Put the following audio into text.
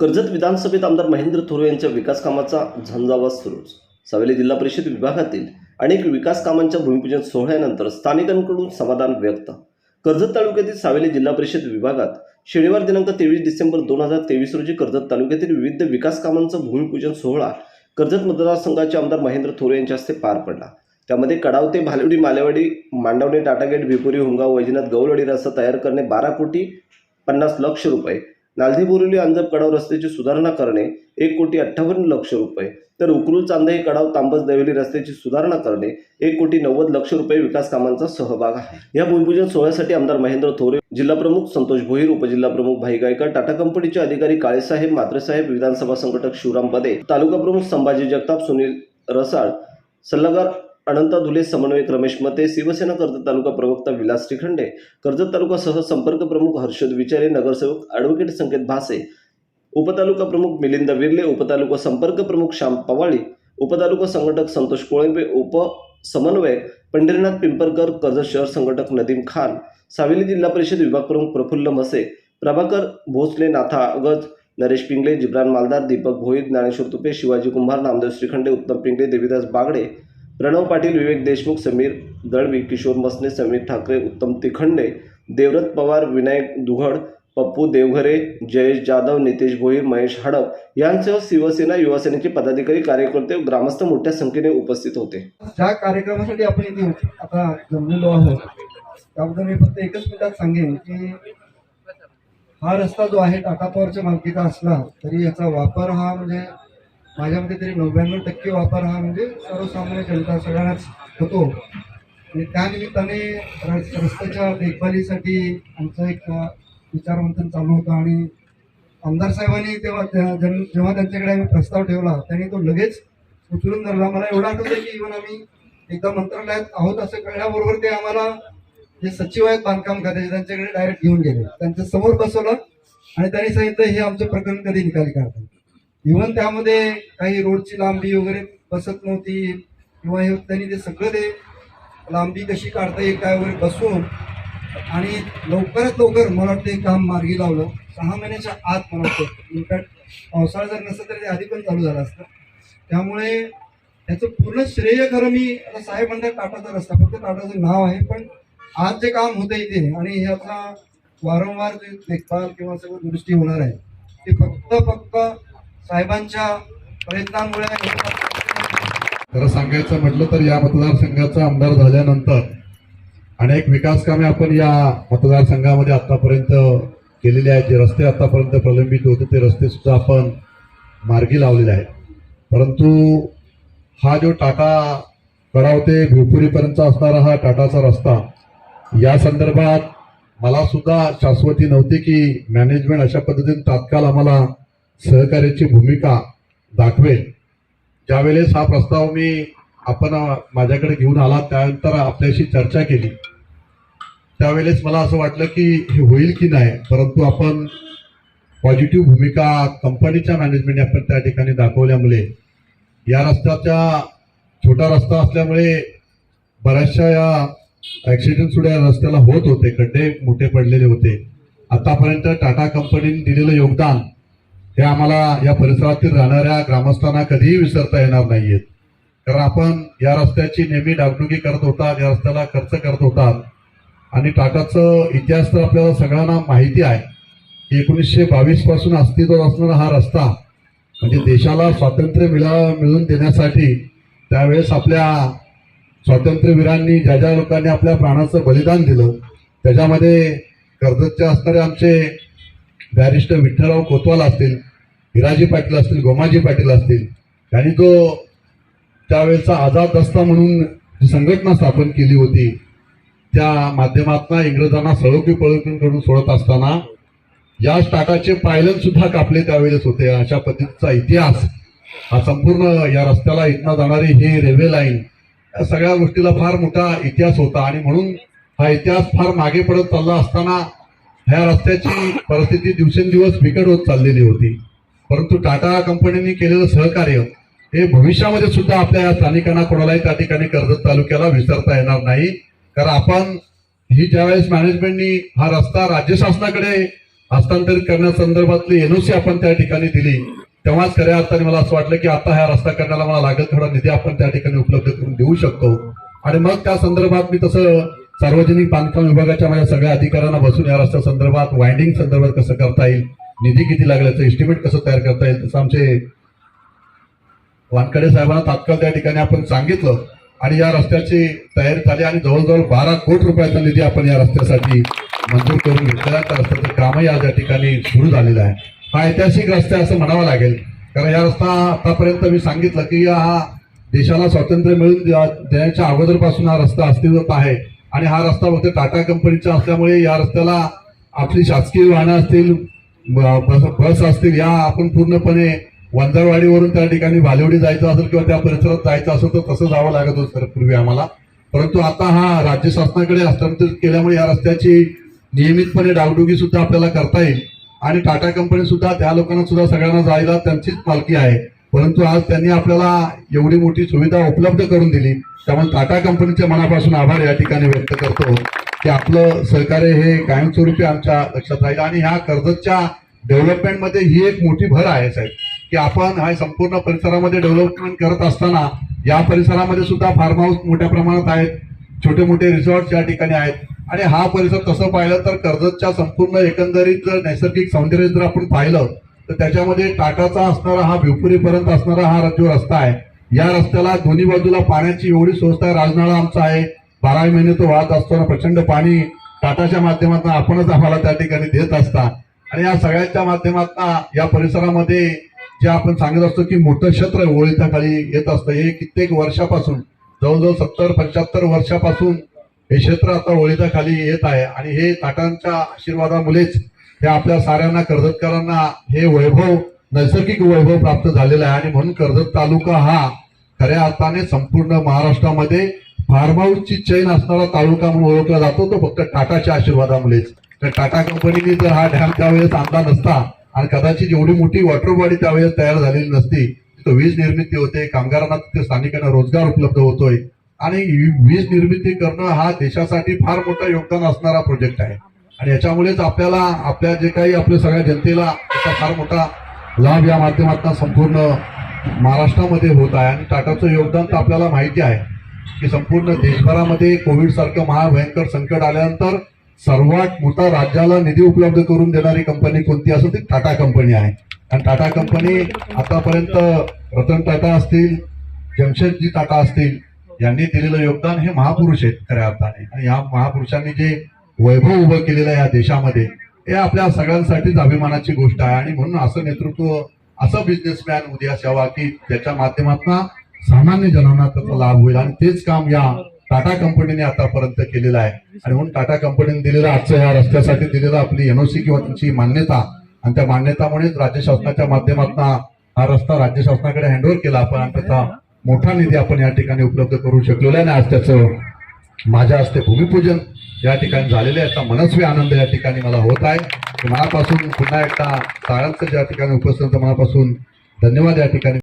कर्जत विधानसभेत आमदार महेंद्र थोरवे यांच्या विकास कामाचा झंझावात सुरूच. सावेली जिल्हा परिषद विभागातील अनेक विकास कामांच्या भूमिपूजन सोहळ्यानंतर स्थानिकांकडून समाधान व्यक्त. कर्जत तालुक्यातील सावेली जिल्हा परिषद विभागात शनिवार दिनांक तेवीस डिसेंबर दोन हजार तेवीस रोजी कर्जत तालुक्यातील विविध विकास कामांचा भूमिपूजन सोहळा कर्जत मतदारसंघाचे आमदार महेंद्र थोरवे यांच्या हस्ते पार पडला. त्यामध्ये कडाव ते भालवडी मालेवाडी मांडवणे टाटागेट भिपुरी हुंगाव वैजनाथ गौलवाडी रस्ता तयार करणे बारा कोटी पन्नास लक्ष रुपये नालधी बोरिवली अंजप कडाव रस्त्याची सुधारणा करणे एक कोटी अठ्ठावन्न लक्ष रुपये. तर उकरूल चांदई कडाव तांबस देवली रस्त्याची सुधारणा करणे एक कोटी नव्वद लक्ष रुपये विकास कामांचा सहभाग आहे. या भूमिपूजन सोहळ्यासाठी आमदार महेंद्र थोरे जिल्हा प्रमुख संतोष भोईर उपजिल्हा प्रमुख भाई गायकर टाटा कंपनीचे अधिकारी काळेसाहेब मात्रेसाहेब विधानसभा संघटक शिवराम बदे तालुका प्रमुख संभाजी जगताप सुनील रसाळ सल्लागार अनंत धुले समन्वयक रमेश मते शिवसेना कर्जत तालुका प्रवक्ता विलास श्रीखंडे कर्जत तालुका सह संपर्क प्रमुख हर्षद विचारे नगरसेवक ॲडव्होकेट संकेत भासे उपतालुका प्रमुख मिलिंद विर्ले उपतालुका संपर्क प्रमुख श्याम पवाळी उपतालुका संघटक संतोष कोळंबे उप समन्वयक पंढरीनाथ पिंपरकर कर्जत शहर संघटक नदीम खान सावेली जिल्हा परिषद विभाग प्रमुख प्रफुल्ल मसे प्रभाकर भोसले नाथा अगज नरेश पिंगले जिब्रान मालदार दीपक भोईर ज्ञानेश्वर तुपे शिवाजी कुंभार नामदेव श्रीखंडे उत्तम पिंगले देवीदास बागडे प्रणव पाटील विवेक देशमुख समीर दळवी किशोर मसने समीर ठाकरे उत्तम तिखंडे देवरथ पवार विनायक दुघड पप्पू देवघरे जयेश जाधव नितेश भोईर महेश हडप यांसह शिवसेना युवासेनेचे पदाधिकारी कार्यकर्ते ग्रामस्थ मोठ्या संख्येने उपस्थित होते. ज्या कार्यक्रमासाठी आपण इथे आता जमलेलो आहोत त्याबद्दल मी फक्त एकच मिनिटात सांगेन की हा रस्ता जो आहे टाटा पॉवरच्या मालकीचा असला तरी याचा वापर हा म्हणजे माझ्या मते तरी नव्याण्णव टक्के वापर हा म्हणजे सर्वसामान्य जनता सगळ्यांनाच होतो. आणि त्यानिमित्ताने रस्त्याच्या देखभालीसाठी आमचा एक विचारमंथन चालू होतं आणि आमदार साहेबांनी तेव्हा त्या- जन- जेव्हा त्यांच्याकडे आम्ही प्रस्ताव ठेवला त्यांनी तो लगेच उचलून धरला. मला एवढं आठवतं की इव्हन आम्ही एकदा मंत्रालयात आहोत असं कळल्याबरोबर ते आम्हाला जे सचिव आहेत बांधकाम खात्याचे त्यांच्याकडे डायरेक्ट घेऊन गेले. त्यांच्यासमोर बसवलं आणि त्यांनी सांगितलं हे आमचं प्रकरण कधी निकाली काढतात इव्हन त्यामध्ये काही रोडची लांबी वगैरे बसत नव्हती. किंवा हे त्यांनी ते सगळं ते लांबी कशी काढता येईल काय वगैरे बसून आणि लवकरात लवकर मला वाटतं काम मार्गी लावलं. सहा महिन्याच्या आत मला वाटतं. इनफॅक्ट पावसाळा जर नसतं तर ते आधी पण चालू झालं असतं. त्यामुळे त्याचं पूर्ण श्रेय खरं मी आता साहेब म्हणतात टाटाचा रस्ता. फक्त टाटाचं नाव आहे पण आज जे काम होतं इथे आणि ह्याचा वारंवार जे देखभाल किंवा सगळं दुरुस्ती होणार आहे ते फक्त फक्त साहेबांच्या प्रयत्नांमुळे खरं सांगायचं म्हटलं तर या मतदारसंघाचा आमदार झाल्यानंतर अनेक विकास कामे आपण या मतदारसंघामध्ये आतापर्यंत केलेली आहेत. जे रस्ते आतापर्यंत प्रलंबित होते ते रस्ते सुद्धा आपण मार्गी लावलेले आहेत. परंतु हा जो टाटा कडाव ते भिवपुरीपर्यंत असणारा हा टाटाचा रस्ता या संदर्भात मला सुद्धा शाश्वती नव्हती की मॅनेजमेंट अशा पद्धतीने तात्काळ आम्हाला सहकार्याची भूमिका दाखवेल. ज्यावेळेस हा प्रस्ताव मी आपण माझ्याकडे घेऊन आला त्यानंतर आपल्याशी चर्चा केली. त्यावेळेस मला असं वाटलं की हे होईल की नाही परंतु आपण पॉझिटिव्ह भूमिका कंपनीच्या मॅनेजमेंटने आपण त्या ठिकाणी दाखवल्यामुळे या रस्त्याचा छोटा रस्ता असल्यामुळे बऱ्याचशा या ॲक्सिडेंटसुद्धा या रस्त्याला होत होते खड्डे मोठे पडलेले होते. आतापर्यंत टाटा कंपनीने दिलेलं योगदान हे आम्हाला या परिसरातील राहणाऱ्या ग्रामस्थांना कधीही विसरता येणार नाहीयेत. कारण आपण या रस्त्याची नेहमी डागडुगी करत होतात या रस्त्याला खर्च करत होतात. आणि टाटाचं इतिहास तर आपल्याला सगळ्यांना माहिती आहे की एकोणीसशे बावीसपासून अस्तित्वात असणारा हा रस्ता म्हणजे देशाला स्वातंत्र्य मिळा मिळवून देण्यासाठी त्यावेळेस आपल्या स्वातंत्र्यवीरांनी ज्या ज्या लोकांनी आपल्या प्राणाचं बलिदान दिलं त्याच्यामध्ये कर्जतचे असणारे आमचे बॅरिस्टर विठ्ठलराव कोतवाल असतील हिराजी पाटील असतील गोमाजी पाटील असतील त्यांनी तो त्यावेळेचा आझाद दस्ता म्हणून जी संघटना स्थापन केली होती त्या माध्यमातून इंग्रजांना सळोकी पळोकी करून सोडत असताना या टाटाचे पायलन सुद्धा कापले त्यावेळेस होते. अशा पद्धतीचा इतिहास हा संपूर्ण या रस्त्याला इथनं जाणारी ही रेल्वे लाईन या सगळ्या गोष्टीला फार मोठा इतिहास होता. आणि म्हणून हा इतिहास फार मागे पडत चालला असताना ह्या रस्त्याची परिस्थिती दिवसेंदिवस बिकट होत चाललेली होती. परंतु टाटा कंपनीने केलेलं सहकार्य हे भविष्यामध्ये सुद्धा आपल्या या स्थानिकांना कोणालाही त्या ठिकाणी कर्जत तालुक्याला विसरता येणार नाही. कारण आपण ही ज्यावेळेस मॅनेजमेंटनी हा रस्ता राज्य शासनाकडे हस्तांतरित करण्यासंदर्भातली एनओसी आपण त्या ठिकाणी दिली तेव्हाच खऱ्या अर्थाने मला असं वाटलं की आता हा रस्ता करण्याला मला लागेल थोडा निधी आपण त्या ठिकाणी उपलब्ध करून देऊ शकतो. आणि मग त्या संदर्भात मी तसं सार्वजनिक बांधकाम विभागाच्या माझ्या सगळ्या अधिकाऱ्यांना बसून या रस्त्या संदर्भात वाइंडिंग संदर्भात कसं करता येईल? निधी किती लागल्याचं एस्टिमेट कसं तयार करता येईल? तसं आमचे वानकडे साहेबांना तात्काळ त्या ठिकाणी आपण सांगितलं आणि या रस्त्याची तयारी झाली आणि जवळजवळ बारा कोटी रुपयाचा निधी आपण या रस्त्यासाठी मंजूर करून घेतलेला त्या रस्त्याचं कामही आज या ठिकाणी सुरू झालेलं आहे. हा ऐतिहासिक रस्ता असं म्हणावं लागेल. कारण या रस्ता आतापर्यंत मी सांगितलं की हा देशाला स्वातंत्र्य मिळून देण्याच्या अगोदरपासून हा रस्ता अस्तित्वात आहे. आणि हा रस्ता फक्त टाटा कंपनीचा असल्यामुळे या रस्त्याला आपली शासकीय वाहनं असतील बस असतील या आपण पूर्णपणे वंजारवाडीवरून त्या ठिकाणी भालेवडी जायचं असेल किंवा त्या परिसरात जायचं असेल तर तसं जावं लागत होतं सर पूर्वी आम्हाला. परंतु आता हा राज्य शासनाकडे हस्तांतरित केल्यामुळे या रस्त्याची नियमितपणे डागडुगी सुद्धा आपल्याला करता येईल. आणि टाटा कंपनी सुद्धा त्या लोकांना सुद्धा सगळ्यांना जायला त्यांचीच मालकी आहे. परंतु आज त्यांनी आपल्याला एवढी मोठी सुविधा उपलब्ध करून दिली. त्यामुळे टाटा कंपनीचे मनापासून आभार या ठिकाणी व्यक्त करतो. की आपलं सहकार्य हे कायमस्वरूपी आमच्या लक्षात राहील. आणि ह्या कर्जतच्या डेव्हलपमेंटमध्ये ही एक मोठी भर आहे साहेब. की आपण हा संपूर्ण परिसरामध्ये डेव्हलपमेंट करत असताना या परिसरामध्ये सुद्धा फार्म हाऊस मोठ्या प्रमाणात आहेत. छोटे मोठे रिसॉर्ट्स या ठिकाणी आहेत. आणि हा परिसर तसं पाहिलं तर कर्जतच्या संपूर्ण एकंदरीत जर नैसर्गिक सौंदर्य जर आपण पाहिलं तर त्याच्यामध्ये टाटाचा असणारा हा भिवपुरीपर्यंत असणारा हा जो रस्ता आहे या रस्त्याला दोन्ही बाजूला पाण्याची एवढी स्वस्त आहे राजनाळा आमचा आहे बारावी महिने तो वाहत असताना प्रचंड पाणी टाटाच्या माध्यमातून आपणच आम्हाला त्या ठिकाणी देत असता. आणि या सगळ्यांच्या माध्यमातून या परिसरामध्ये जे आपण सांगत असतो की मोठं क्षेत्र ओळीच्या खाली येत असतं. हे कित्येक वर्षापासून जवळजवळ सत्तर पंच्याहत्तर वर्षापासून हे क्षेत्र आता ओळीच्या खाली येत आहे. आणि हे टाटांच्या आशीर्वादामुळेच हे आपल्या साऱ्यांना कर्जतकरांना हे वैभव नैसर्गिक वैभव प्राप्त झालेलं आहे. आणि म्हणून कर्जत तालुका हा खऱ्या अर्थाने संपूर्ण महाराष्ट्रामध्ये फार्महाऊसची चैन असणारा तालुका म्हणून ओळखला जातो. तो फक्त टाटाच्या आशीर्वादामुळेच. तर टाटा कंपनीने जर हा डॅम त्यावेळेस आणला नसता आणि कदाचित एवढी मोठी वॉटर बॉडी त्यावेळेस तयार झालेली नसती तर वीज निर्मिती होते कामगारांना तिथे स्थानिकांना रोजगार उपलब्ध होतोय. आणि वीज निर्मिती करणं हा देशासाठी फार मोठं योगदान असणारा प्रोजेक्ट आहे. आणि याच्यामुळेच आपल्याला आपल्या जे काही आपल्या सगळ्या जनतेला त्याचा फार मोठा लाभ या माध्यमातून संपूर्ण महाराष्ट्रामध्ये होत आहे. आणि टाटाचं योगदान तर आपल्याला माहिती आहे की संपूर्ण देशभरामध्ये कोविडसारखं महाभयंकर संकट आल्यानंतर सर्वात मोठा राज्याला निधी उपलब्ध करून देणारी कंपनी कोणती असेल ती टाटा कंपनी आहे. आणि टाटा कंपनी आतापर्यंत रतन टाटा असतील जमशेदजी टाटा असतील यांनी दिलेलं योगदान हे महापुरुष आहेत खऱ्या अर्थाने. आणि या महापुरुषांनी जे वैभव उभं केलेलं आहे या देशामध्ये. हे आपल्या सगळ्यांसाठीच अभिमानाची गोष्ट आहे. आणि म्हणून असं नेतृत्व असं बिझनेसमॅन उद्या सेवा की त्याच्या माध्यमातून सामान्य जनांना त्याचा लाभ होईल. आणि तेच काम या टाटा कंपनीने आतापर्यंत केलेलं आहे. आणि म्हणून टाटा कंपनीने दिलेला आजचं या रस्त्यासाठी दिलेलं आपली एनओसी किंवा तुमची मान्यता. आणि त्या मान्यतामुळेच राज्य शासनाच्या माध्यमातून हा रस्ता राज्य शासनाकडे हँडओव्हर केला आपण. आणि त्याचा मोठा निधी आपण या ठिकाणी उपलब्ध करू शकलेला आहे. आणि आज त्याचं माझ्या हस्ते भूमिपूजन या ठिकाणी झालेले याचा मनस्वी आनंद या ठिकाणी मला होत आहे. मनापासून पुन्हा एकदा ताळांचं ज्या ठिकाणी उपस्थित मनापासून धन्यवाद या ठिकाणी